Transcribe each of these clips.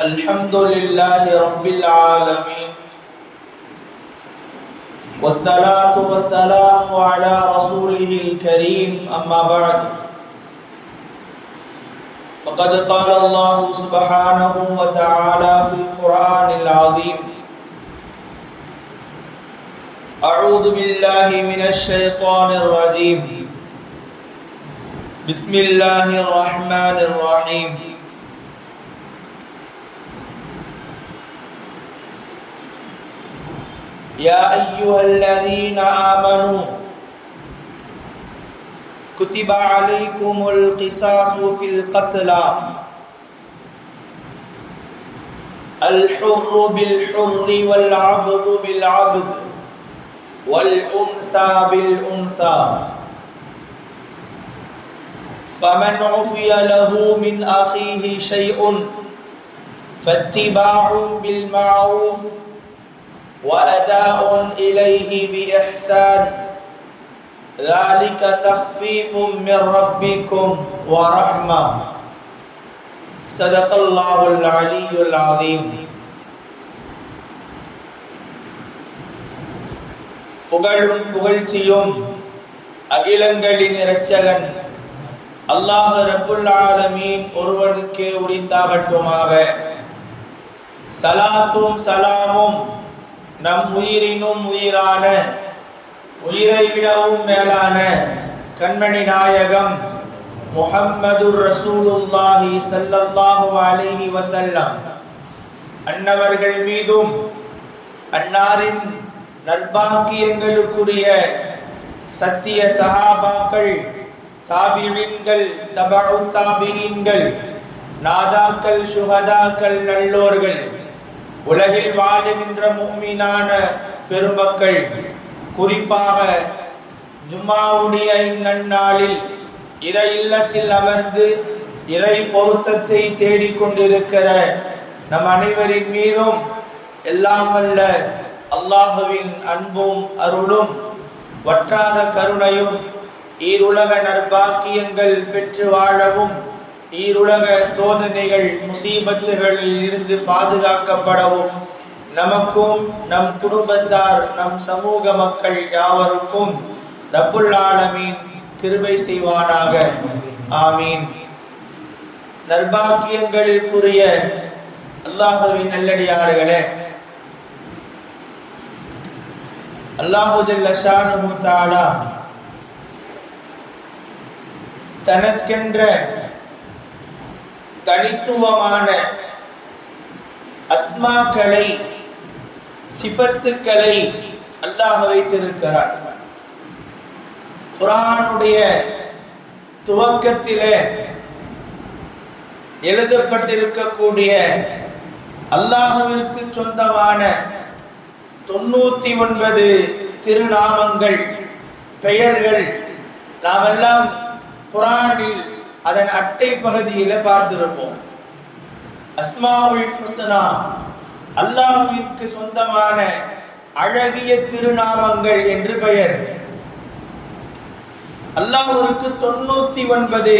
الحمد لله رب العالمين والصلاة والسلام على رسوله الكريم أما بعد. فقد قال الله سبحانه وتعالى في القرآن العظيم أعوذ بالله من الشيطان الرجيم. بسم الله الرحمن الرحيم. يا أيها الذين آمنوا كتب عليكم القصاص في القتلى. الحر بالحر والعبد بالعبد والأنثى بالأنثى. فمن عفي له من أخيه شيء فاتباع بالمعروف وأداء إليه بإحسان ذلك تخفيف من ربكم ورحمة صدق الله العلي العظيم புகழும் புகழ்ச்சியும் அகிலங்களின் இரட்சகன் அல்லாஹ் ரப்புல் ஆலமீன் ஒருவனுக்கே உரித்தாகட்டுமாக சலாத்தும் சலாமும் நம் உயிரினும் உயிரான உயிரை விடவும் மேலான கண்மணி நாயகம் முஹம்மது ரசூலுல்லாஹி சல்லல்லாஹு அலைஹி வசல்லம் அன்னவர்கள் மீதும் அன்னாரின் நற்பாக்கியங்களுக்குரிய சத்திய சஹாபாக்கள் தாபிவின்கள் தபு தாபியின்கள் நாதாக்கள் சுகதாக்கள் நல்லோர்கள் உலகில் வாழுகின்ற மும்மினான பெருமக்கள் குறிப்பாக ஜும்மாவுடைய இந்நன்னாளில் இறை இல்லத்தில் அமர்ந்து இறை பொருத்தத்தை தேடிக்கொண்டிருக்கிற நம் அனைவரின் மீதும் எல்லாம் வல்ல அல்லாஹுவின் அன்பும் அருளும் வற்றாத கருணையும் ஈருலக நற்பாக்கியங்கள் பெற்று வாழவும் ஈருலக சோதனைகள் முசீபத்துகளில் இருந்து பாதுகாக்கப்படவும். நமக்கும் நம் குடும்பத்தார் நம் சமூக மக்கள் யாவருக்கும் ரப்புல் ஆலமீன் கிருபை செய்வானாக. ஆமீன். நற்பாக்கியங்களிற்குரிய அல்லாஹுவின் நல்லடியார்களே அல்லாஹு ஜல்ல ஷானஹு தனக்கென்ற தனித்துவமான அஸ்மாக்களை சிபத்துக்களை அல்லாஹ் வைத்திருக்கிறார் குரானுடைய துவக்கத்திலே எழுதப்பட்டிருக்கக்கூடிய அல்லாஹுவிற்கு சொந்தமான தொண்ணூத்தி ஒன்பது திருநாமங்கள் பெயர்கள் நாமெல்லாம் குரானில் அதன் அட்டை பகுதியில பார்த்திருப்போம். அஸ்மாவுல் ஹுசனா அல்லாஹ்விற்கு சொந்தமான அழகிய திருநாமங்கள் என்று பெயர். அல்லாஹ்விற்கு தொண்ணூத்தி ஒன்பது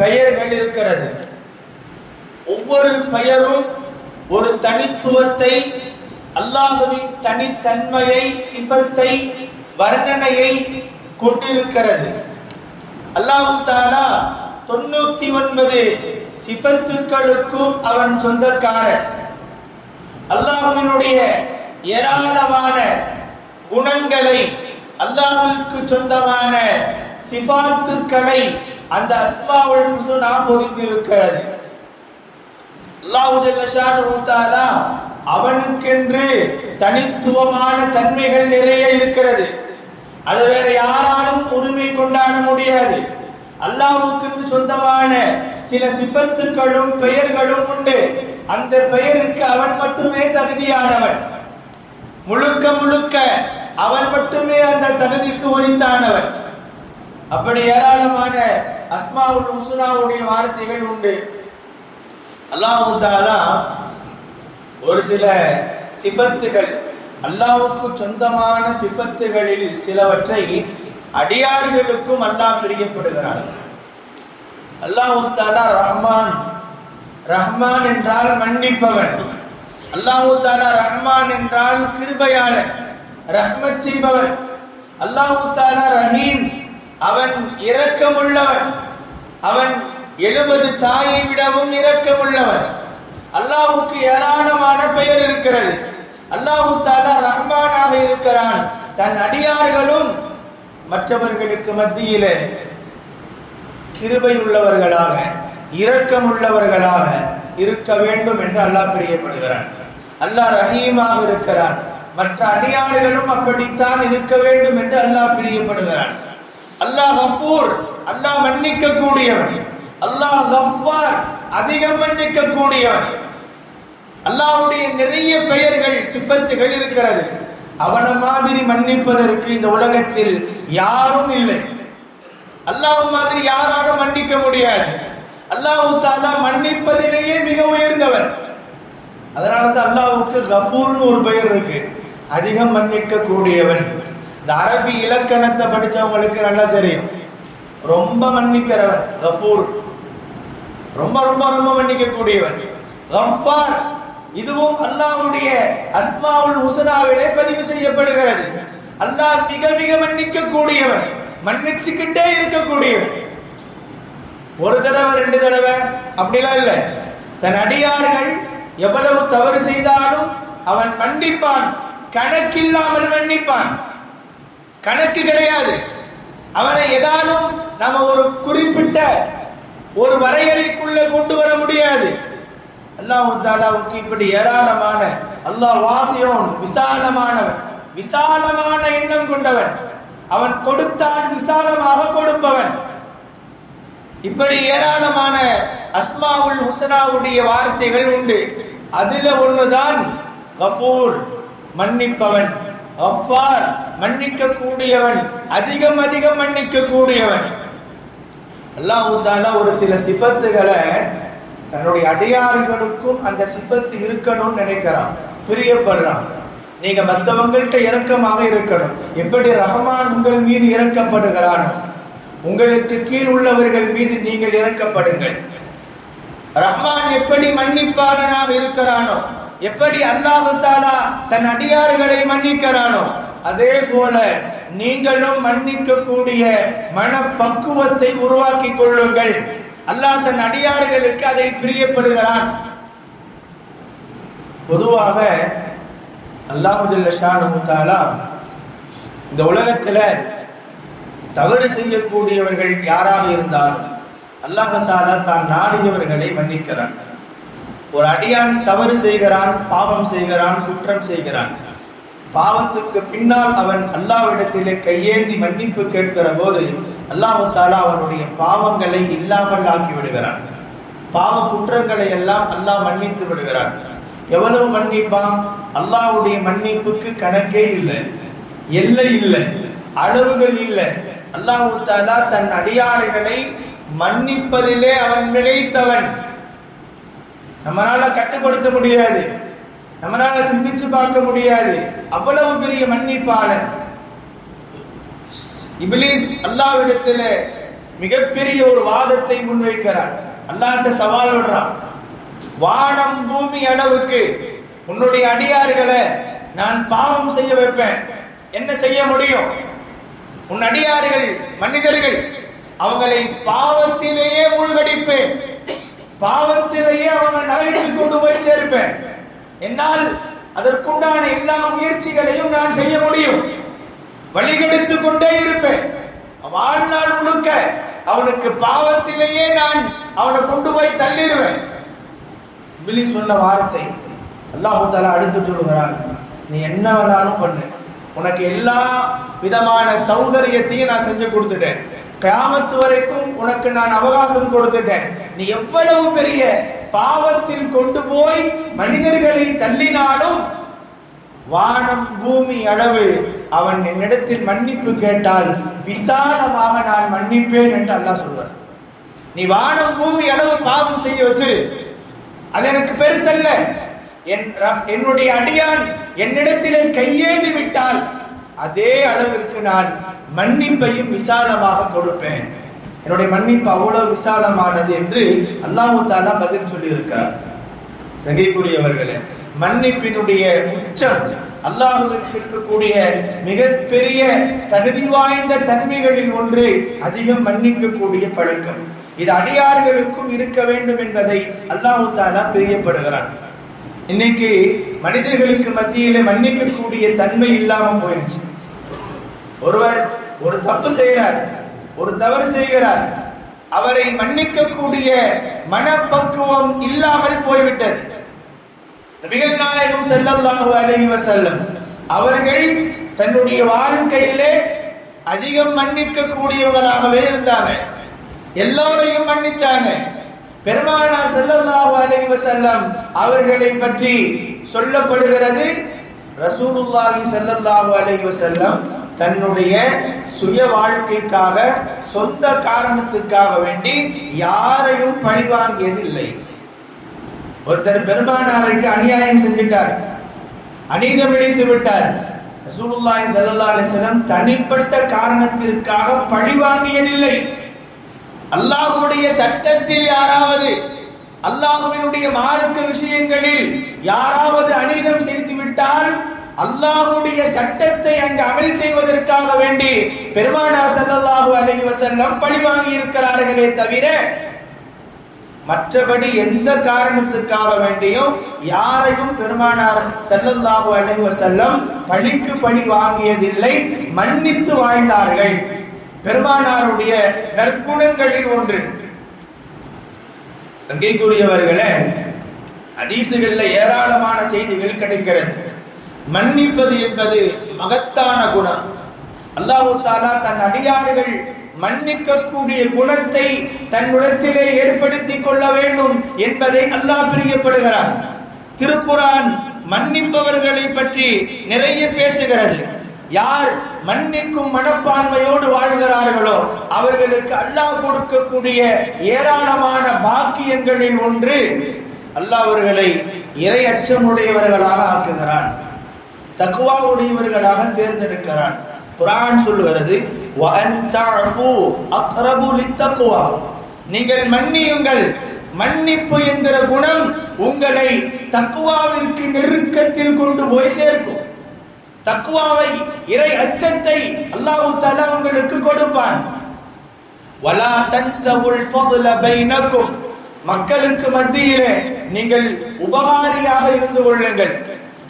பெயர்கள் இருக்கிறது. ஒவ்வொரு பெயரும் ஒரு தனித்துவத்தை அல்லாஹுவின் தனித்தன்மையை சிபத்தை வர்ணனையை கொண்டிருக்கிறது. அல்லாஹு தாலா தொண்ணூத்தி ஒன்பது சிபத்துக்களுக்கும் அவன் சொந்தக்காரன். அல்லாஹினுடைய ஏராளமான குணங்களை அல்லாஹுக்கு சொந்தமான சிபாத்துக்களை அந்த அஸ்மாவுல் ஹுஸ்னா பொதிந்திருக்கிறது அல்லாஹு ஜல்லஷானு தஆலா அவனுக்கென்று தனித்துவமான தன்மைகள் நிறைய இருக்கிறது. அது வேற யாராலும் புதுமை கொண்டாட முடியாது. அல்லாவுக்கு சொந்தமான சில சிபத்துக்களும் பெயர்களும் உண்டு. அந்த பெயருக்கு அவன் மட்டுமே தகுதியானவன். முழுக்க முழுக்க அவன் மட்டுமே அந்த தகுதிக்கு உரித்தானவன். அப்படி ஏராளமான அஸ்மாவுல் உசுனாவுடைய வார்த்தைகள் உண்டு. அல்லாஹு தாலா ஒரு சில சிபத்துகள் அல்லாவுக்கு சொந்தமான சிபத்துகளில் சிலவற்றை அடியார்களுக்கும் அல்லாஹ் பிரியப்படுகிறான். அல்லாஹு தாலா ரஹ்மான் ரஹ்மான் என்றால் மன்னிப்பவன். அல்லாஹு தாலா ரஹ்மான் என்றால் கிருபையாளன் ரஹ்மத் செய்பவன். அல்லாஹு தாலா ரஹீம் அவன் இரக்கமுள்ளவன். அவன் எழுபது தாயை விடவும் இரக்கமுள்ளவன். அல்லாஹுக்கு ஏராளமான பெயர் இருக்கிறது. அல்லாஹு தாலா ரஹ்மானாக இருக்கிறான். தன் அடியார்களும் மற்றவர்களுக்கு மத்தியிலே கிருபை உள்ளவர்களாக இரக்கம் உள்ளவர்களாக இருக்க வேண்டும் என்று அல்லாஹ் பிரியப்படுகிறான். அல்லாஹ் ரஹீமாக இருக்கிறான். மற்ற அடியார்களும் அப்படித்தான் இருக்க வேண்டும் என்று அல்லாஹ் பிரியப்படுகிறான். அல்லாஹ் ஹஃபூர் அல்லாஹ் மன்னிக்க கூடியவன் அல்லாஹ் கஃபார் அதிகம் மன்னிக்க கூடியவன் அல்லாஹ்வுடைய நிறைய பெயர்கள் சிப்பத்துகள் இருக்கிறது. அவன மாதிரி மன்னிப்பதற்கு இந்த உலகத்தில் யாரும் இல்லை. அல்லாஹ் மாதிரி யாராலும் மன்னிக்க முடியாது. அல்லாஹு தாலா மன்னிப்பதிலேயே மிக உயர்ந்தவர். அதனால தான் அல்லாஹ்வுக்கு கஃபூர்னு ஒரு பெயர் இருக்கு. அதிகம் மன்னிக்க கூடியவன் இந்த அரபி இலக்கணத்தை படிச்சவங்களுக்கு நல்லா தெரியும். ரொம்ப மன்னிக்கிறவன் கஃபூர். ரொம்ப ரொம்ப ரொம்ப மன்னிக்க கூடியவன் கஃபார். இதுவும் அல்லாஹ்வுடைய அஸ்மாவுல் ஹுசனாவிலே பதிவு செய்யப்படுகிறது. அல்லாஹ் மிக மிக மன்னிக்க கூடியவன் மன்னிச்சுக்கிட்டே இருக்கக்கூடியவன். ஒரு தடவை ரெண்டு தடவை அப்படிலாம் இல்லை. தன் அடியார்கள் எவ்வளவு தவறு செய்தாலும் அவன் மன்னிப்பான் கணக்கில்லாமல் மன்னிப்பான். கணக்கு கிடையாது. அவனை ஏதாலும் நம்ம ஒரு குறிப்பிட்ட ஒரு வரையறைக்குள்ள கொண்டு வர முடியாது. அல்லாஹ் தாலாவுக்கு இப்படி ஏராளமான அல்லாஹ் வாசியோன் விசாலமானவன் விசாலமான எண்ணம் கொண்டவன். அவன் கொடுத்தான் விசாலமாக கொடுப்பவன். இப்படி ஏராளமான அஸ்மாவுல் ஹுசனாவுடைய வார்த்தைகள் உண்டு. அதுல ஒண்ணுதான் கஃபூர் மன்னிப்பவன். கஃபார் மன்னிக்க கூடியவன் அதிகம் அதிகம் மன்னிக்க கூடியவன் அல்லாஹ் தாலா ஒரு சில சிபத்துகளை தன்னுடைய அடையாறுகளுக்கும் அந்த சிபத்து இருக்கணும்னு நினைக்கிறான். பிரியப்படுறான். நீங்க மற்றவங்கள்ட்ட இரக்கமாக இருக்கணும். எப்படி ரஹமான் உங்கள் மீது இறக்கப்படுகிறானோ உங்களுக்கு கீழ் உள்ளவர்கள் மீது நீங்கள் இறக்கப்படுங்கள் ரஹ்மான் எப்படி மன்னிப்பாளனாக இருக்கிறானோ எப்படி அல்லாஹ் தாலா தன் அடியார்களை மன்னிக்கிறானோ அதே போல நீங்களும் மன்னிக்க கூடிய மனப்பக்குவத்தை உருவாக்கி கொள்ளுங்கள். அல்லாஹ் தன் அடியார்களுக்கு அதை பிரியப்படுகிறான். பொதுவாக அல்லாஹுல்ல இந்த உலகத்துல தவறு செய்யக்கூடியவர்கள் யாராக இருந்தாலும் அல்லாஹாலா தான் நாடியவர்களை மன்னிக்கிறான். ஒரு அடியான் தவறு செய்கிறான் பாவம் செய்கிறான் குற்றம் செய்கிறான். பாவத்துக்கு பின்னால் அவன் அல்லாவிடத்திலே கையேந்தி மன்னிப்பு கேட்கிற போது அல்லாஹு தாலா அவனுடைய பாவங்களை இல்லாமல் ஆக்கி விடுகிறான் பாவ குற்றங்களை எல்லாம் அல்லாஹ் மன்னித்து விடுகிறான். எவ்வளவு மன்னிப்பான்? அல்லாஹுடைய மன்னிப்புக்கு கணக்கே இல்லை. எல்லை இல்லை. அளவுகள் இல்லை. அல்லாஹு தாலா தன் அடியாறுகளை மன்னிப்பதிலே அவன் நிலைத்தவன். நம்மளால கட்டுப்படுத்த முடியாது. நம்மளால சிந்திச்சு பார்க்க முடியாது. அவ்வளவு பெரிய மன்னிப்பாளன். இபிலிஸ் அல்லாவிடத்துல மிகப்பெரிய ஒரு வாதத்தை முன்வைக்கிறான் அல்லாஹ்ட்ட சவால் விடுறான். வானம் பூமி அளவுக்கு உன்னுடைய அடியார்களை நான் பாவம் செய்ய வைப்பேன். என்ன செய்ய முடியும்? உன் அடியார்கள் மனிதர்கள் அவங்களை பாவத்திலேயே மூழ்கடிப்பேன். பாவத்திலேயே அவங்க நரகத்தில் கொண்டு போய் சேர்ப்பேன். என்னால் அதற்குண்டான எல்லா முயற்சிகளையும் நான் செய்ய முடியும். வழிகெடுத்து கொண்டே இருப்பேன். வாழ்நாள் முழுக்க அவனுக்கு பாவத்திலேயே நான் அவனை கொண்டு போய் தள்ளிடுவேன். பிலி சொன்ன வார்த்தை அல்லாஹு தாலா அடுத்து சொல்கிறார் நீ என்ன வேணாலும் பண்ணு. உனக்கு எல்லா விதமான சௌகரியத்தையும் நான் செஞ்சு கொடுத்துட்டேன். கிராமத்து வரைக்கும் உனக்கு நான் அவகாசம் கொடுத்துட்டேன். நீ எவ்வளவு பெரிய பாவத்தில் கொண்டு போய் மனிதர்களை தள்ளினாலும் வானம் பூமி அளவு. அவன் என்னிடத்தில் மன்னிப்பு கேட்டால் விசாலமாக நான் மன்னிப்பேன் என்று அல்லாஹ் சொல்வார். நீ வானம் பூமி அளவு பாவம் செய்ய வச்சு அது எனக்கு பெருசல்ல. என் என்னுடைய அடியான் என்னிடத்திலே கையேந்து விட்டால் அதே அளவிற்கு நான் மன்னிப்பையும் விசாலமாக கொடுப்பேன். என்னுடைய மன்னிப்பு அவ்வளவு விசாலமானது என்று அல்லாஹு தாலா பதில் சொல்லி இருக்கிறார் சங்கைக்குரியவர்களே மன்னிப்பினுடைய உச்சம் அல்லாஹுவிற்கு இருக்கக்கூடிய மிகப்பெரிய தகுதி வாய்ந்த தன்மைகளில் ஒன்று அதிகம் மன்னிக்கக்கூடிய பழக்கம். இது அடியார்களுக்கும் இருக்க வேண்டும் என்பதை அல்லாஹு தாலா பிரியப்படுகிறான். இன்னைக்கு மனிதர்களுக்கு மத்தியில மன்னிக்கக்கூடிய தன்மை இல்லாம போயிடுச்சு ஒருவர் ஒரு தப்பு செய்கிறார் ஒரு தவறு செய்கிறார் அவரை மன்னிக்கக்கூடிய மனப்பக்குவம் இல்லாமல் போய்விட்டது. நபிகள் நாயகம் செல்லல்லாஹு அலஹி வசல்லம் அவர்கள் தன்னுடைய வாழ்க்கையிலே அதிகம் மன்னிக்க கூடியவர்களாகவே இருந்தாங்க. எல்லோரையும் மன்னிச்சாங்க. பெருமானா செல்லல்லாஹு அலஹி வசல்லம் அவர்களை பற்றி சொல்லப்படுகிறது ரசூலுல்லாஹி செல்லல்லாஹு அலஹி வசல்லம் தன்னுடைய சுய வாழ்க்கைக்காக சொந்த காரணத்துக்காக வேண்டி யாரையும் பழிவாங்கியதில்லை. ஒருத்தர் பெருமானாருக்கு அநியாயம் செஞ்சிட்டார். அநீதம் இழைத்து விட்டார். ரசூலுல்லாஹி ஸல்லல்லாஹு அலைஹி வஸல்லம் தனிப்பட்ட காரணத்திற்காக பழி வாங்கியதில்லை. அல்லாஹ்வுடைய சட்டத்தில் யாராவது அல்லாஹ்வினுடைய மார்க்க விஷயங்களில் யாராவது அநீதம் செய்து விட்டால் அல்லாஹ்வுடைய சட்டத்தை அங்கு அமல் செய்வதற்காக வேண்டி பெருமானார் ஸல்லல்லாஹு அலைஹி வஸல்லம் பழி வாங்கி இருக்கிறார்களே தவிர மற்றபடி எந்த காரணத்துக்காக வேண்டியும் யாரையும் பெருமானார் ஸல்லல்லாஹு அலைஹி செல்லம் பழிக்கு பழி வாங்கியதில்லை மன்னித்து வாழ்ந்தார்கள். பெருமானாருடைய நற்குணங்களில் ஒன்று. சங்கைக்குரியவர்களே ஹதீசுகள்ல ஏராளமான செய்திகள் கிடைக்கிறது. மன்னிப்பது என்பது மகத்தான குணம். அல்லாஹு தாலா தன் அடியார்கள் மன்னிக்கக்கூடிய குணத்தை தன்னிடத்திலே ஏற்படுத்திக் கொள்ள வேண்டும் என்பதை அல்லாஹ் பிரியப்படுகிறார் திருக்குரான் மன்னிப்பவர்களை பற்றி நிறைய பேசுகிறது. யார் மன்னிக்கும் மனப்பான்மையோடு வாழ்கிறார்களோ அவர்களுக்கு அல்லாஹ் கொடுக்கக்கூடிய ஏராளமான பாக்கியங்களில் ஒன்று அல்லாஹ் அவர்களை இறை அச்சமுடையவர்களாக ஆக்குகிறான். தக்குவா உடையவர்களாக தேர்ந்தெடுக்கிறான். குரான் சொல்லுகிறது நீங்கள் மன்னியுங்கள். மன்னிப்பு என்கிற குணம் உங்களை தக்குவாவிற்கு நெருக்கத்தில் கொண்டு போய் சேர்க்கும். தக்குவாவை இறை அச்சத்தை அல்லாஹு தஆலா உங்களுக்கு கொடுப்பான். வலா தன்சவுல் ஃபضل பைனக்கும். மக்களுக்கு மத்தியிலே நீங்கள் உபகாரியாக இருந்து கொள்ளுங்கள்.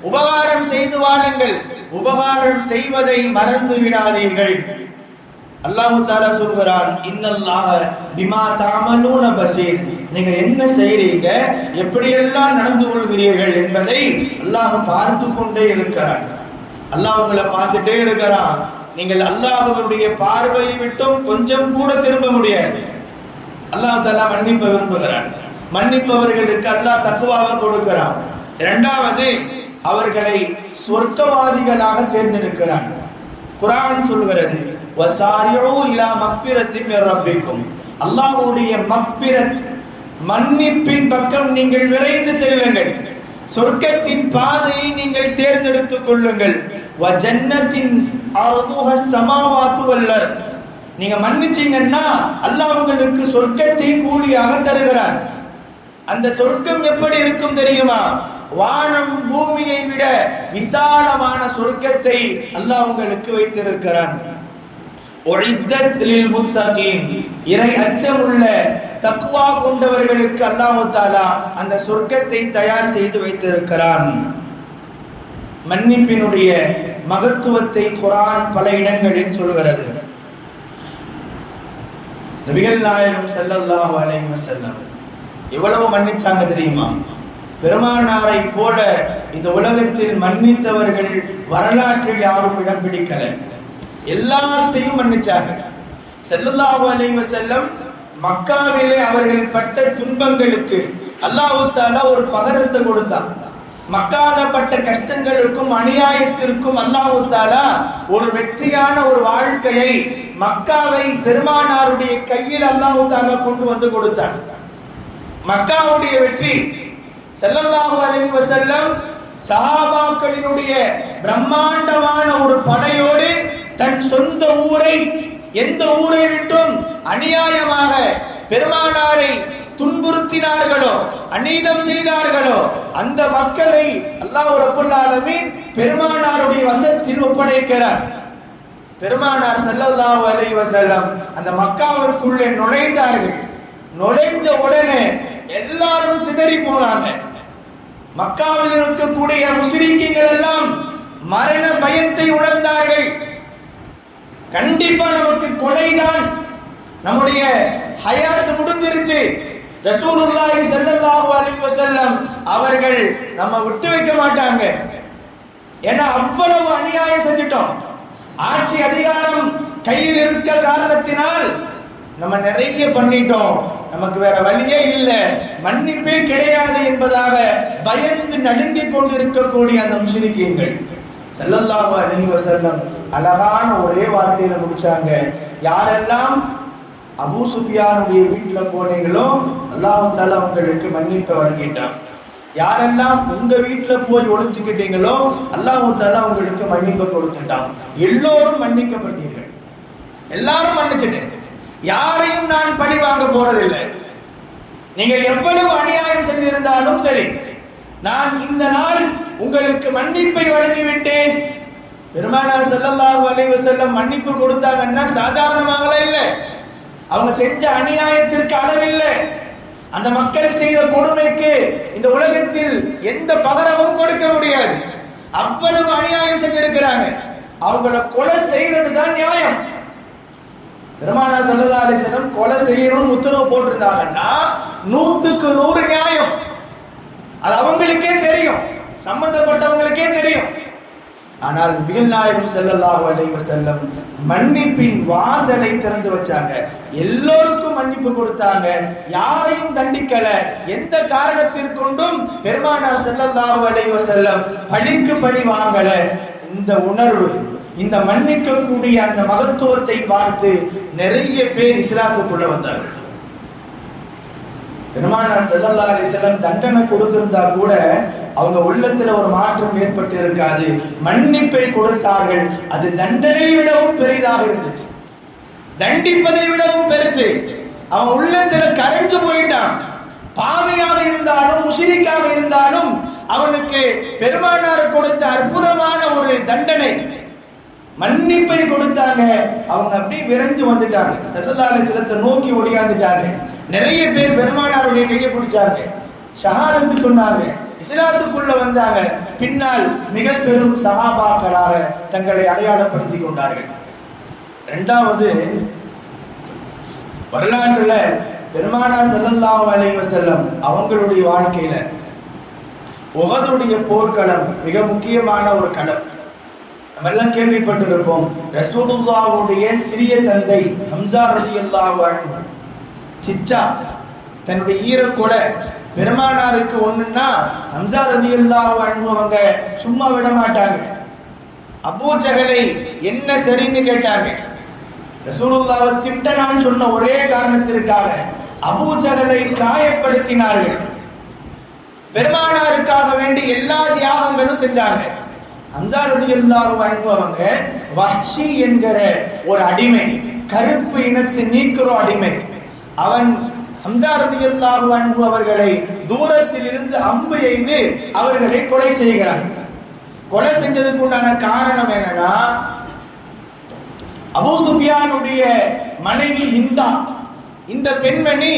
உபகாரம் செய்து வாழுங்கள். உபகாரம் செய்வதை மறந்து விடாதீர்கள். அல்லாஹு தாலா சொல்கிறான் இன்னல்லாக பிமா தாமலூன பசீர். நீங்க என்ன செய்றீங்க எப்படியெல்லாம் நடந்து கொள்கிறீர்கள் என்பதை அல்லாஹ் பார்த்து கொண்டே இருக்கிறான். அல்லாஹ் உங்களை பார்த்துட்டே இருக்கிறான். நீங்கள் அல்லாஹுடைய பார்வையை விட்டும் கொஞ்சம் கூட திரும்ப முடியாது. அல்லாஹ் தாலா மன்னிப்ப விரும்புகிறான். மன்னிப்பவர்களுக்கு அல்லாஹ் தக்குவாக கொடுக்கிறான். இரண்டாவது அவர்களை சொர்க்கவாதிகளாக தேர்ந்தெடுக்கிறான். குரான் சொல்கிறது வசாரியூ இலா அல்லாஹ்வுடைய மன்னிப்பின் பக்கம் நீங்கள் விரைந்து செல்லுங்கள். சொர்க்கத்தின் பாதையை நீங்கள் தேர்ந்தெடுத்துக் கொள்ளுங்கள். வ ஜன்னத்தின் வல்லர் நீங்க மன்னிச்சீங்கன்னா அல்லாஹ் உங்களுக்கு சொர்க்கத்தை கூலியாக தருகிறார். அந்த சொர்க்கம் எப்படி இருக்கும் தெரியுமா? வானம் பூமியை விட விசாலமான சொர்க்கத்தை அல்லாஹ் உங்களுக்கு வைத்திருக்கிறான். இறை அச்சம் உள்ள இறை அச்சமுள்ள கொண்டவர்களுக்கு அல்லாஹ் தாலா அந்த சொர்க்கத்தை தயார் செய்து வைத்திருக்கிறான். மன்னிப்பினுடைய மகத்துவத்தை குரான் பல இடங்களில் சொல்கிறது. நபிகள் நாயகம் செல்லல்லாஹு அலைஹி வஸல்லம் எவ்வளவு மன்னிச்சாங்க தெரியுமா? பெருமானாரை போல இந்த உலகத்தில் மன்னித்தவர்கள் வரலாற்றில் யாரும் இடம் பிடிக்கலை. எல்லாத்தையும் மன்னிச்சார்கள். செல்லல்லாஹு அலைவ செல்லம் மக்காவிலே அவர்கள் பட்ட துன்பங்களுக்கு அல்லாஹு தாலா ஒரு பகரத்தை கொடுத்தான். மக்கால பட்ட கஷ்டங்களுக்கும் அநியாயத்திற்கும் அல்லாஹு தாலா ஒரு வெற்றியான ஒரு வாழ்க்கையை மக்காவை பெருமானாருடைய கையில் அல்லாஹு தாலா கொண்டு வந்து கொடுத்தார் மக்காவுடைய வெற்றி செல்லல்லாஹு அலைவ செல்லம் சஹாபாக்களினுடைய பிரம்மாண்டமான ஒரு படையோடு தன் சொந்த ஊரை எந்த ஊரை விட்டும் அநியாயமாக பெருமானாரை துன்புறுத்தினார்களோ அநீதம் செய்தார்களோ அந்த மக்களை அல்லாஹ் ரபுல்லாலமின் பெருமானாருடைய வசத்தில் ஒப்படைக்கிறார். பெருமானார் ஸல்லல்லாஹு அலை வசல்லம் அந்த மக்காவிற்குள்ளே நுழைந்தார்கள். நுழைந்த உடனே எல்லாரும் சிதறி போனாங்க மக்காவில் இருக்கக்கூடிய முஸ்லிம்கள் எல்லாம் மரண பயத்தை உணர்ந்தார்கள். கண்டிப்பா நமக்கு கொலைதான். நம்முடைய ஹயாத்து முடிஞ்சிருச்சு. ரசூலுல்லாஹி ஸல்லல்லாஹு அலைஹி வஸல்லம் அவர்கள் நம்ம விட்டு வைக்க மாட்டாங்க. ஏன்னா அவ்வளவு அநியாயம் செஞ்சிட்டோம். ஆட்சி அதிகாரம் கையில் இருக்க காரணத்தினால் நம்ம நிறைய பண்ணிட்டோம். நமக்கு வேற வழியே இல்லை. மன்னிப்பே கிடையாது என்பதாக பயந்து நடுங்கிக் கொண்டிருக்கக்கூடிய அந்த முஸ்லிக்கீன்கள் செல்லல்லாவா அலைஹி வஸல்லம் அழகான ஒரே வார்த்தையில முடிச்சாங்க. யாரெல்லாம் அபூ சுஃபியானுடைய வீட்டில் போனீங்களோ அல்லாஹ் தாலா உங்களுக்கு மன்னிப்பை வழங்கிட்டான். யாரெல்லாம் உங்க வீட்டில் போய் ஒழிச்சுக்கிட்டீங்களோ அல்லாஹ் தாலா உங்களுக்கு மன்னிப்பை கொடுத்துட்டான். எல்லோரும் மன்னிக்கப்பட்டீர்கள். எல்லாரும் மன்னிச்சிட்டேன். யாரையும் நான் பழி வாங்க போறதில்லை. நீங்கள் எவ்வளவு அநியாயம் செஞ்சிருந்தாலும் சரி நான் இந்த நாள் உங்களுக்கு மன்னிப்பை வழங்கிவிட்டேன். பெருமானார் ஸல்லல்லாஹு அலைஹி செல்லம் மன்னிப்பு கொடுத்தாங்கன்னா சாதாரணமாகல இல்லை. அவங்க செஞ்ச அநியாயத்திற்கு அளவில்லை. அந்த மக்கள் செய்த கொடுமைக்கு இந்த உலகத்தில் எந்த பகரமும் கொடுக்க முடியாது. அவ்வளவு அநியாயம் செஞ்சிருக்கிறாங்க. அவங்கள கொலை செய்யறது தான் நியாயம். பெருமானா சல்லா அலிசலம் கொலை செய்யணும்னு உத்தரவு போட்டிருந்தாங்கன்னா நூத்துக்கு நூறு நியாயம். அது அவங்களுக்கே தெரியும். சம்பந்தப்பட்டவங்களுக்கே தெரியும். ஆனால் மிகல் நாயகம் ஸல்லல்லாஹு அலைஹி வஸல்லம் மன்னிப்பின் வாசலை திறந்து வச்சாங்க. எல்லோருக்கும் மன்னிப்பு கொடுத்தாங்க. யாரையும் தண்டிக்கல. எந்த காரணத்திற்கொண்டும் பெருமானார் ஸல்லல்லாஹு அலைஹி செல்லம் பழிக்கு பழி வாங்கல. இந்த உணர்வு இந்த மன்னிக்கக்கூடிய அந்த மகத்துவத்தை பார்த்து நிறைய பேர் இஸ்லாத்துக்குள்ள வந்தார்கள் பெருமானார் செல்லல்லா அலைஹி தண்டனை கொடுத்திருந்தா கூட அவங்க உள்ளத்துல ஒரு மாற்றம் ஏற்பட்டு இருக்காது மன்னிப்பை கொடுத்தார்கள். அது தண்டனை விடவும் பெரிதாக இருந்துச்சு. தண்டிப்பதை விடவும் பெருசு. அவன் உள்ளத்துல கரைஞ்சு போயிட்டான். பாவியாக இருந்தாலும் முஷிரிக்காக இருந்தாலும் அவனுக்கு பெருமானார் கொடுத்த அற்புதமான ஒரு தண்டனை. மன்னிப்பை கொடுத்தாங்க. அவங்க அப்படி விரைஞ்சு வந்துட்டாங்க. செல்லதால சிலத்தை நோக்கி ஒடியாந்துட்டாங்க நிறைய பேர் பெருமானாருடைய கையை பிடிச்சாங்க. ஷஹாதத்து சொன்னாங்க. இஸ்லாத்துக்குள்ள வந்தாங்க. பின்னால் மிக பெரும் சகாபாக்களாக தங்களை அடையாளப்படுத்தி கொண்டார்கள். இரண்டாவது வரலாற்றுல பெருமானா செல்லந்தா அலைஹி செல்லம் அவங்களுடைய வாழ்க்கையில உகதுடைய போர்க்களம் மிக முக்கியமான ஒரு களம். நம்ம எல்லாம் கேள்விப்பட்டிருப்போம் ரசூலுல்லாவுடைய சிறிய தந்தை ஹம்சா ரலியல்லாஹு சிச்சா தன்னுடைய ஈரக்குலை பெருமானாருக்கு ஒண்ணுன்னா ஹம்சா ரதி அன்ஹு அவங்க சும்மா விட மாட்டாங்க. அபூ ஜஹலை என்ன சரின்னு கேட்டாங்க. ரசூலுல்லாவை திட்டனான்னு சொன்ன ஒரே காரணத்திற்காக அபூ ஜஹலை காயப்படுத்தினார்கள். பெருமானாருக்காக வேண்டி எல்லா தியாகங்களும் செஞ்சாங்க. ஹம்சா ரதி அன்ஹு அவங்க வஹ்ஷி என்கிற ஒரு அடிமை கருப்பு இனத்து நீக்கிறோம் அடிமை. அவன் ஹம்சா ரலியல்லாஹு அன்பு அவர்களை தூரத்தில் இருந்து அம்பு எய்து அவர்களை கொலை செய்கிறான் கொலை செஞ்சதுக்கு உண்டான காரணம் என்னன்னா அபு சுபியானுடைய மனைவி ஹிந்தா. இந்த பெண்மணி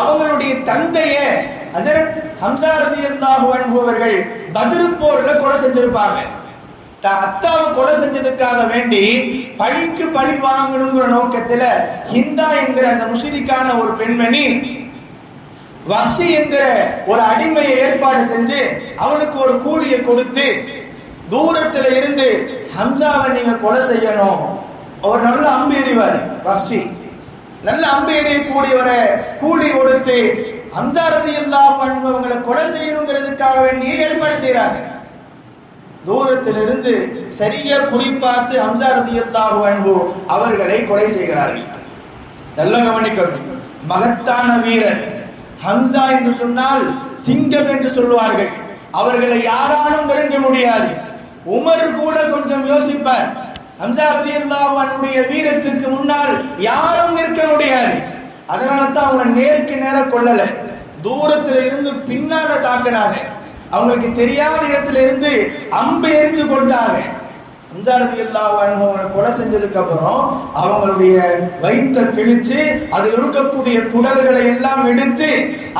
அவங்களுடைய தந்தைய ஹசரத் ஹம்சா ரலியல்லாஹு அன்பு அவர்கள் பத்ர் போர்ல கொலை செஞ்சிருப்பாங்க. தான் அத்தாவை கொலை செஞ்சதுக்காக வேண்டி பழிக்கு பழி வாங்கணுங்கிற நோக்கத்துல ஹிந்தா என்கிற அந்த முஷிரிக்கான ஒரு பெண்மணி வசி என்கிற ஒரு அடிமையை ஏற்பாடு செஞ்சு அவனுக்கு ஒரு கூலியை கொடுத்து தூரத்துல இருந்து ஹம்சாவை நீங்க கொலை செய்யணும். அவர் நல்ல அம்பு எறிவார் வசி நல்ல அம்பு எறியக்கூடியவரை கூலி கொடுத்து ஹம்சாரதி ரலியல்லாஹு அவங்களை கொலை செய்யணுங்கிறதுக்காக வேண்டி ஏற்பாடு செய்யறாங்க தூரத்திலிருந்து சரியா குறிப்பார்த்து ஹம்சா ரலியல்லாஹு அன்ஹு அவர்களை கொலை செய்கிறார்கள். நல்ல கவனிக்கணும். மகத்தான வீரர். ஹம்சா என்று சொன்னால் சிங்கம் என்று சொல்லுவார்கள். அவர்களை யாராலும் நெருங்க முடியாது. உமர் கூட கொஞ்சம் யோசிப்பார். ஹம்சா ரதியல்லாஹு வீரத்திற்கு முன்னால் யாரும் நிற்க முடியாது. அதனால தான் அவங்க நேருக்கு நேர கொள்ளலை தூரத்தில் இருந்து பின்னால தாக்கினாங்க. அவங்களுக்கு தெரியாத இடத்துல இருந்து அம்பு எரிஞ்சு கொண்டாங்க. அஞ்சாரதி எல்லா அவங்களை கொலை செஞ்சதுக்கு அப்புறம் அவங்களுடைய வயிற்ற கிழிச்சு அதில் இருக்கக்கூடிய குடல்களை எல்லாம் எடுத்து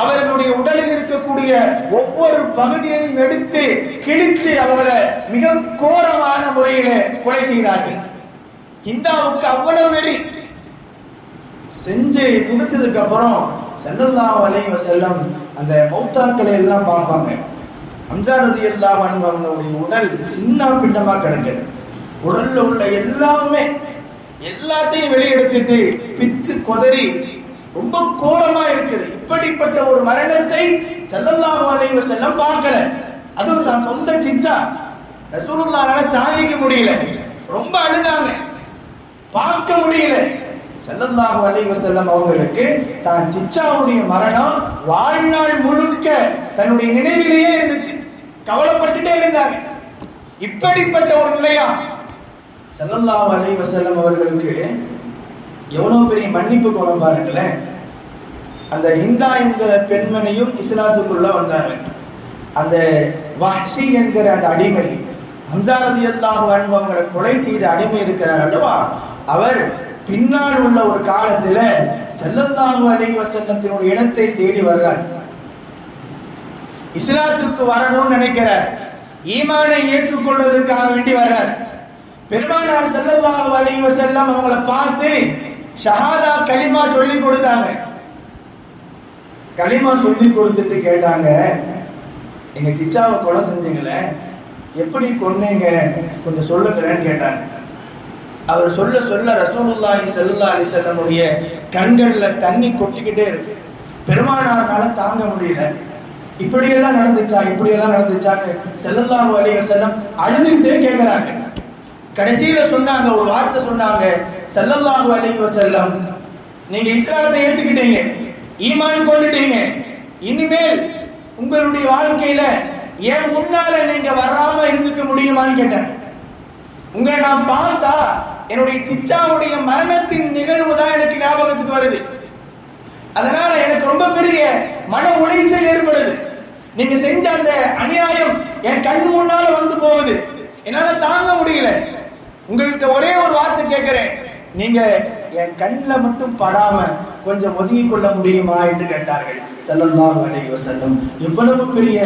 அவர்களுடைய உடலில் இருக்கக்கூடிய ஒவ்வொரு பகுதியையும் எடுத்து கிழிச்சு அவங்களை மிக கோரமான முறையில கொலை செய்தார்கள் இந்தாவுக்கு அவ்வளவு வெறி. செஞ்சு முடிச்சதுக்கு அப்புறம் செல்லல்லா வலைவ செல்லம் அந்த மௌத்தாக்களை எல்லாம் பார்ப்பாங்க. அம்சாரதி எல்லாம் அவங்களுடைய உடல் சின்ன பின்னமா கிடக்குது உடல்ல உள்ள எல்லாமே எல்லாத்தையும் வெளியெடுத்துட்டு பிச்சு கொதறி ரொம்ப கோரமா இருக்குது. இப்படிப்பட்ட ஒரு மரணத்தை செல்லல்லாஹு அலைஹி வஸல்லம் பார்க்கல. அதுவும் தான் சொந்த சிச்சா. ரசூலுல்லாஹால தாங்கிக்க முடியல. ரொம்ப அழுதாங்க. பார்க்க முடியல. செல்லல்லாஹு அலைஹி வசல்லம் அவங்களுக்கு தான் சிச்சாவுடைய மரணம் வாழ்நாள் முழுக்க தன்னுடைய நினைவிலேயே இருந்துச்சு. கவலைப்பட்டுட்டே இருந்தாங்க. இப்படிப்பட்ட ஒரு நிலையா செல்லல்லாஹு அலைஹி வஸல்லம் அவர்களுக்கு எவ்வளவு பெரிய மன்னிப்பு கோணம் பாருங்களேன். அந்த இந்தா என்கிற பெண்மணியும் இஸ்லாத்துக்குள்ள வந்தாங்க. அந்த வஹ்ஷி என்கிற அந்த அடிமை ஹம்சாரதி அல்லாஹு அவங்களை கொலை செய்த அடிமை இருக்கிறார் அல்லவா? அவர் பின்னால் உள்ள ஒரு காலத்துல செல்லல்லாஹு அலைஹி வஸல்லத்தினுடைய இடத்தை தேடி வர்றார். இஸ்லாத்துக்கு வரணும்னு நினைக்கிறார். ஈமானை ஏற்றுக்கொள்வதற்காக வேண்டி வர்றார். பெருமானார் ஸல்லல்லாஹு அலைஹி வஸல்லம் அவங்கள பார்த்து ஷஹாதா கலிமா சொல்லி கொடுத்தாங்க. களிமா சொல்லி கொடுத்துட்டு கேட்டாங்க எங்க சிச்சாவை கொலை செஞ்சீங்களே எப்படி கொன்னீங்க? கொஞ்சம் சொல்லுங்களேன்னு கேட்டாங்க. அவர் சொல்ல சொல்ல ரசூலுல்லாஹி சல்லா அலி செல்லமுடைய கண்களில் தண்ணி கொட்டிக்கிட்டே இருக்கு. பெருமானார்னால தாங்க முடியல. இப்படியெல்லாம் நடந்துச்சா இப்படியெல்லாம் நடந்துச்சான்னு ஸல்லல்லாஹு அலைஹி செல்லம் அழுதுகிட்டே கேட்குறாங்க கடைசியில சொன்னாங்க ஒரு வார்த்தை சொன்னாங்க செல்லல்லாஹு அலைஹி செல்லம் நீங்க இஸ்லாத்தை ஏத்துக்கிட்டீங்க ஈமான் கொண்டுட்டீங்க இனிமேல் உங்களுடைய வாழ்க்கையில ஏன் முன்னால நீங்க வராம இருந்துக்க முடியுமான்னு கேட்டேன். உங்களை நான் பார்த்தா என்னுடைய சிச்சாவுடைய மரணத்தின் நிகழ்வு தான் எனக்கு ஞாபகத்துக்கு வருது. அதனால எனக்கு ரொம்ப பெரிய மன உளைச்சல் ஏற்படுது. நீங்க செஞ்ச அந்த அநியாயம் என் கண் முன்னால வந்து போகுது. என்னால தாங்க முடியல. உங்கள்கிட்ட ஒரே ஒரு வார்த்தை கேட்கிறேன். நீங்க என் கண்ணில் மட்டும் படாம கொஞ்சம் ஒதுங்கி கொள்ள முடியுமா என்று கேட்டார்கள். ஸல்லல்லாஹு அலைஹி செல்லும் எவ்வளவு பெரிய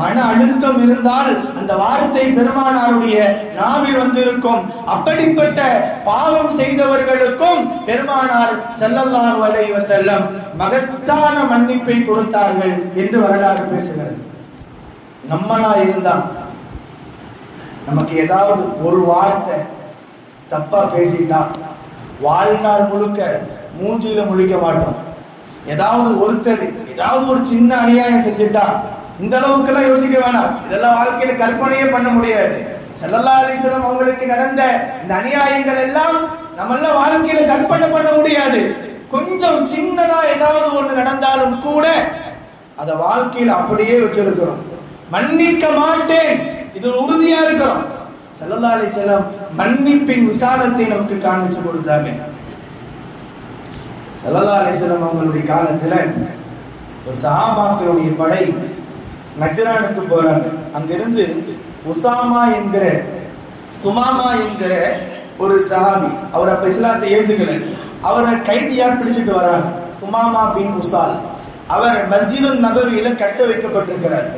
மன அழுத்தம் இருந்தால் அந்த வார்த்தை பெருமானாருடைய நாவில் வந்திருக்கும். அப்படிப்பட்ட பாவம் செய்தவர்களுக்கும் பெருமானார் ஸல்லல்லாஹு அலைஹி செல்லும் மகத்தான மன்னிப்பை கொடுத்தார்கள் என்று வரலாறு பேசுகிறது. நம்மளா இருந்தா நமக்கு ஏதாவது ஒரு வார்த்தை தப்பா பேசிட்டா வாழ்நாள் முழுக்க மூஞ்சியில முழிக்க மாட்டோம். ஏதாவது ஒருத்தர் ஏதாவது ஒரு சின்ன அநியாயம் செஞ்சுட்டா இந்த அளவுக்கெல்லாம் யோசிக்க வேணாம். இதெல்லாம் வாழ்க்கையில கற்பனையே பண்ண முடியாது. செல்லல்லா அலைஹி அவங்களுக்கு நடந்த இந்த அநியாயங்கள் எல்லாம் நம்மள வாழ்க்கையில கற்பனை பண்ண முடியாது. கொஞ்சம் சின்னதா ஏதாவது ஒண்ணு நடந்தாலும் கூட அத வாழ்க்கையில அப்படியே வச்சிருக்கிறோம். மன்னிக்க மாட்டேன். இது உறுதியா இருக்கிறோம். ஸல்லல்லாஹு அலைஹி மன்னிப்பின் விசாலத்தை நமக்கு காண்பிச்சு கொடுத்தாங்க. ஸல்லல்லாஹு அலைஹி அவங்களுடைய காலத்துல ஒரு சஹாபாக்களுடைய படை நஜ்ரானுக்கு போறாங்க. அங்கிருந்து உசாமா என்கிற சுமாமா என்கிற ஒரு சஹாபி அவர் அப்ப இஸ்லாத்தை ஏந்துக்கல அவரை கைதியா பிடிச்சிட்டு வராங்க. சுமாமா பின் உசால். அவர் மஸ்ஜிது நபவியில கட்ட வைக்கப்பட்டிருக்கிறார்.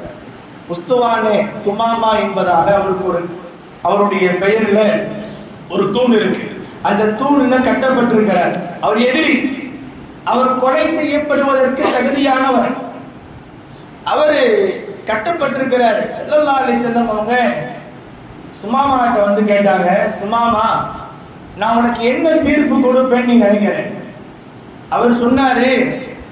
உஸ்துவானே சுமாமா என்பதாக அவருக்கு ஒரு அவருடைய பெயர்ல ஒரு தூண் இருக்கு. அந்த தூண்ல கட்டப்பட்டிருக்கிறார். அவர் எதிரி. அவர் கொலை செய்யப்படுவதற்கு தகுதியானவர். அவர் கட்டப்பட்டிருக்கிறார். செல்லல்லா அலி செல்லம் அவங்க சுமாமாட்ட வந்து கேட்டாங்க சுமாமா நான் உனக்கு என்ன தீர்ப்பு கொடுப்பேன்னு நீ நினைக்கிறேன் அவர் சொன்னாரு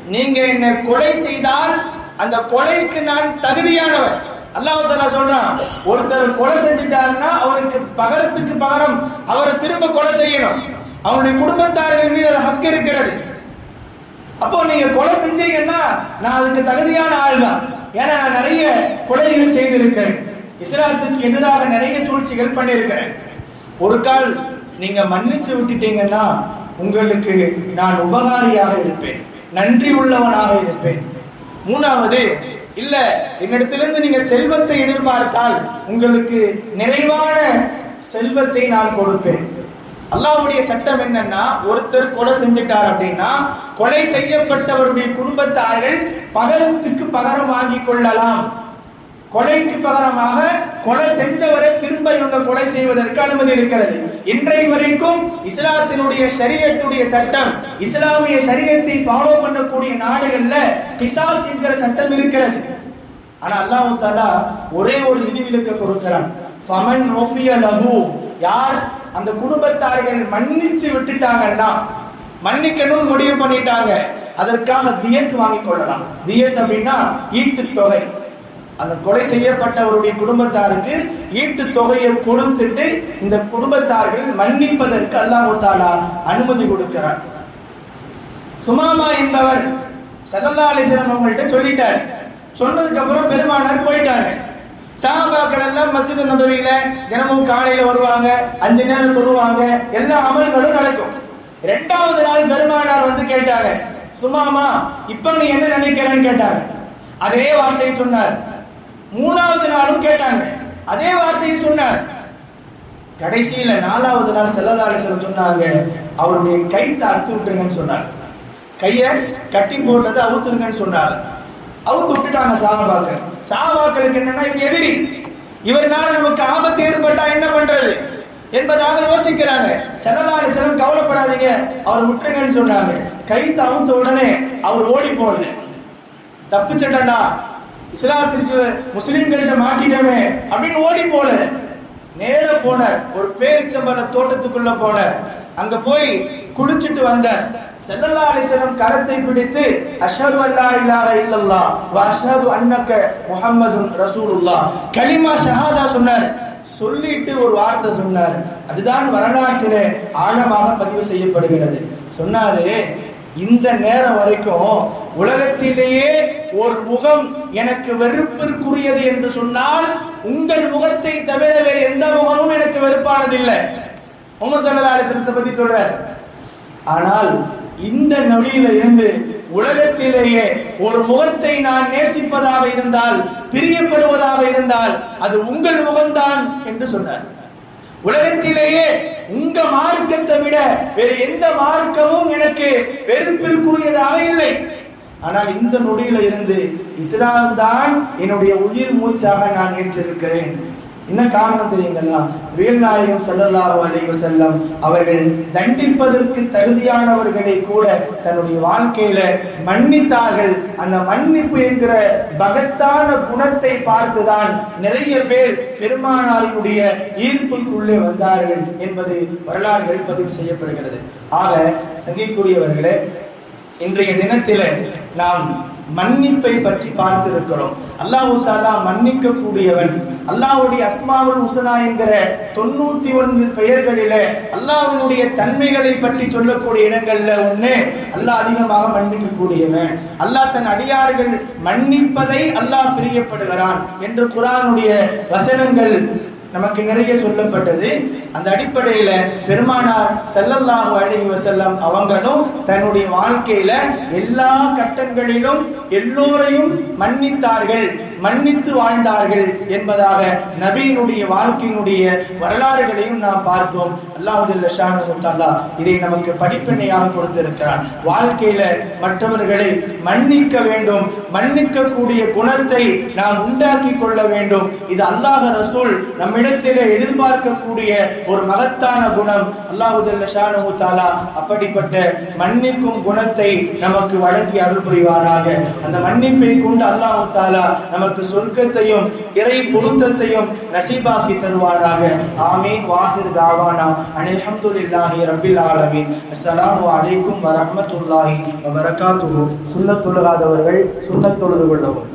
நீங்க என்னை கொலை செய்தால் அந்த கொலைக்கு நான் தகுதியானவர். அல்லாஹ் சொல்றான்? ஒருத்தர் கொலை செஞ்சுட்டாருன்னா அவருக்கு பகரத்துக்கு பகரம் அவரை திரும்ப கொலை செய்யணும். அவனுடைய குடும்பத்தார்கள் மீது அது ஹக்கு இருக்கிறது. அப்போ நீங்க கொலை செஞ்சீங்கன்னா நான் அதுக்கு தகுதியான ஆள் தான் ஏன்னா நான் நிறைய கொலைகள் செய்திருக்கிறேன். இஸ்லாத்துக்கு எதிராக நிறைய சூழ்ச்சிகள் பண்ணியிருக்கிறேன். ஒரு கால் நீங்க மன்னிச்சு விட்டுட்டீங்கன்னா உங்களுக்கு நான் உபகாரியாக இருப்பேன். நன்றி உள்ளவனாக இருப்பேன். மூணாவது இல்ல என்னிடத்திலிருந்து நீங்க செல்வத்தை எதிர்பார்த்தால் உங்களுக்கு நிறைவான செல்வத்தை நான் கொடுப்பேன். அல்லாவுடைய சட்டம் என்னன்னா ஒருத்தர் கொலை செஞ்சுட்டார் அப்படின்னா கொலை செய்யப்பட்டவருடைய குடும்பத்தார்கள் பகரத்துக்கு பகரம் வாங்கி கொள்ளலாம். கொலைக்கு பகரமாக கொலை செஞ்சவரை திரும்ப இவங்க கொலை செய்வதற்கு அனுமதி இருக்கிறது. இன்றைய வரைக்கும் இஸ்லாத்தினுடைய சரியத்துடைய சட்டம் இஸ்லாமிய சரியத்தை ஃபாலோ பண்ணக்கூடிய நாடுகள்ல கிசாஸ் என்கிற சட்டம் இருக்கிறது. ஆனா அல்லாஹு தாலா ஒரே ஒரு விதிவிலக்க கொடுக்கிறான். ஃபமன் ரஃபிய லஹு. யார் அந்த குடும்பத்தார்கள் மன்னிச்சு விட்டுட்டாங்கன்னா மன்னிக்கணும்னு முடிவு பண்ணிட்டாங்க அதற்காக தியத் வாங்கிக் கொள்ளலாம். தியத் அப்படின்னா ஈட்டு தொகை. அந்த கொலை செய்யப்பட்டவருடைய குடும்பத்தாருக்கு ஈட்டு தொகையை கொடுத்துட்டு இந்த குடும்பத்தார்கள் மன்னிப்பதற்கு அல்லாஹு தாலா அனுமதி கொடுக்கிறார் சுமாமா என்பவர் சல்லல்லா அலிஸ்லாம் அவங்கள்ட்ட சொல்லிட்டார். சொன்னதுக்கு அப்புறம் பெருமானார் போயிட்டாங்க சாபாக்கள் எல்லாம் மஸ்ஜித் நபவியில தினமும் காலையில வருவாங்க அஞ்சு நேரம் தொழுவாங்க எல்லா அமல்களும் நடக்கும். ரெண்டாவது நாள் பெருமானார் வந்து கேட்டாங்க சுமாமா இப்ப நீ என்ன நினைக்கிறேன்னு கேட்டாங்க அதே வார்த்தையை சொன்னார் மூணாவது நாளும் கேட்டாங்க. அதே வார்த்தையை சொன்னார். கடைசியில நாலாவது நாள் செல்லதாலேசன் சொன்னாங்க அவருடைய கைத்தை அறுத்து விட்டுருங்கன்னு சொன்னார். கைய கட்டி போட்டதை அவுத்துருங்கன்னு சொன்னார். அவுத்து விட்டுட்டாங்க சாபாக்கள் சாபாக்களுக்கு என்னன்னா இவர் எதிரி. இவர்னால நமக்கு ஆபத்து ஏற்பட்டா என்ன பண்றது? என்பதாக யோசிக்கிறாங்க. செல்லலாறு செல்லம் கவலைப்படாதீங்க. அவர் விட்டுருங்கன்னு சொன்னாங்க. கைத்து அவுத்த உடனே அவர் ஓடி போனது. தப்பிச்சிட்டா இஸ்லாத்திற்கு முஸ்லிம்கள்ட்ட மாட்டிட்டமே அப்படின்னு ஓடி போல நேர போன. ஒரு பேரிச்சம்பள தோட்டத்துக்குள்ள போன. அங்க போய் குளிச்சிட்டு வந்த. செல்லல்லா அலிசலம் கரத்தை பிடித்து அஷது அல்லா இலாஹ இல்லல்லா அஷது அஷ்ஹது அன்னக முஹம்மதுன் கலிமா ஷஹாதா சொன்னார். சொல்லிட்டு ஒரு வார்த்தை சொன்னார். அதுதான் வரலாற்றிலே ஆழமாக பதிவு செய்யப்படுகிறது. சொன்னாரு இந்த நேரம் வரைக்கும் உலகத்திலேயே ஒரு முகம் எனக்கு வெறுப்பிற்குரியது என்று சொன்னால் உங்கள் முகத்தை தவிர வேறு எந்த முகமும் எனக்கு வெறுப்பானதில்லை. உங்க சல்லா பத்தி சொல்றார். ஆனால் இந்த நொடியில இருந்து உலகத்திலேயே ஒரு முகத்தை நான் நேசிப்பதாக இருந்தால் பிரியப்படுவதாக இருந்தால் அது உங்கள் முகம்தான் என்று சொன்னார். உலகத்திலேயே உங்க மார்க்கத்தை விட வேறு எந்த மார்க்கமும் எனக்கு வெறுப்பிற்குரியதாக இல்லை. ஆனால் இந்த நொடியில இருந்து இஸ்லாம் தான் என்னுடைய உயிர் மூச்சாக நான் ஏற்றிருக்கிறேன். என்ன காரணம் தெரியுங்களா? வீர் நாயகம் சல்லல்லாஹு அலைஹி செல்லம் அவர்கள் தண்டிப்பதற்கு தகுதியானவர்களை கூட தன்னுடைய வாழ்க்கையில மன்னித்தார்கள். அந்த மன்னிப்பு என்கிற பகத்தான குணத்தை பார்த்துதான் நிறைய பேர் பெருமானாரினுடைய ஈர்ப்புக்குள்ளே வந்தார்கள் என்பது வரலாறுகள் பதிவு செய்யப்படுகிறது. ஆக சங்கிக்குரியவர்களே இன்றைய தினத்தில நாம் மன்னிப்பை பற்றி பார்த்திருக்கிறோம். அல்லாஹு தாலா மன்னிக்க கூடியவன் அல்லாஹ்வுடைய அஸ்மாவுல் உசனா என்கிற தொண்ணூத்தி ஒன்பது பெயர்களிலே அல்லாஹ்வுடைய தன்மைகளை பற்றி சொல்லக்கூடிய இடங்கள்ல ஒண்ணு அல்லாஹ் அதிகமாக மன்னிக்க கூடியவன் அல்லாஹ் தன் அடியார்கள் மன்னிப்பதை அல்லாஹ் பிரியப்படுகிறான் என்று குரானுடைய வசனங்கள் நமக்கு நிறைய சொல்லப்பட்டது. அந்த அடிப்படையில பெருமானார் ஸல்லல்லாஹு அழகி வசல்லம் அவங்களும் தன்னுடைய வாழ்க்கையில எல்லா கட்டங்களிலும் எல்லோரையும் மன்னித்தார்கள். மன்னித்து வாழ்ந்தார்கள் என்பதாக நபியினுடைய வாழ்க்கையினுடைய வரலாறுகளையும் நாம் பார்த்தோம். அல்லாஹு ஜல்ல ஷானஹு இதை நமக்கு படிப்பினையாக கொடுத்திருக்கிறான். வாழ்க்கையில மற்றவர்களை மன்னிக்க வேண்டும். மன்னிக்கக்கூடிய குணத்தை நாம் உண்டாக்கி கொள்ள வேண்டும். இது அல்லாஹ் ரசூல் நம்மிடத்திலே எதிர்பார்க்கக்கூடிய ஒரு மகத்தான குணம். அல்லாஹு ஜல்ல தாலா அப்படிப்பட்ட மன்னிக்கும் குணத்தை நமக்கு வழங்கி அருள் புரிவானாக. அந்த மன்னிப்பை கொண்டு அல்லாஹு தாலா நமக்கு சொர்க்கத்தையும் இறை பொருத்தத்தையும் நசீபாக்கி தருவானாக ஆமீன். வாஹிர் தாவானா. அனில் இல்லாஹி ரப்பில் ஆலமீன். அஸ்ஸலாமு அலைக்கும் வரஹ்மத்துல்லாஹி வபரகாத்துஹு. சுண்ணத் தொழுகாதவர்கள் சுண்ணத் தொழுது கொள்ளவும்.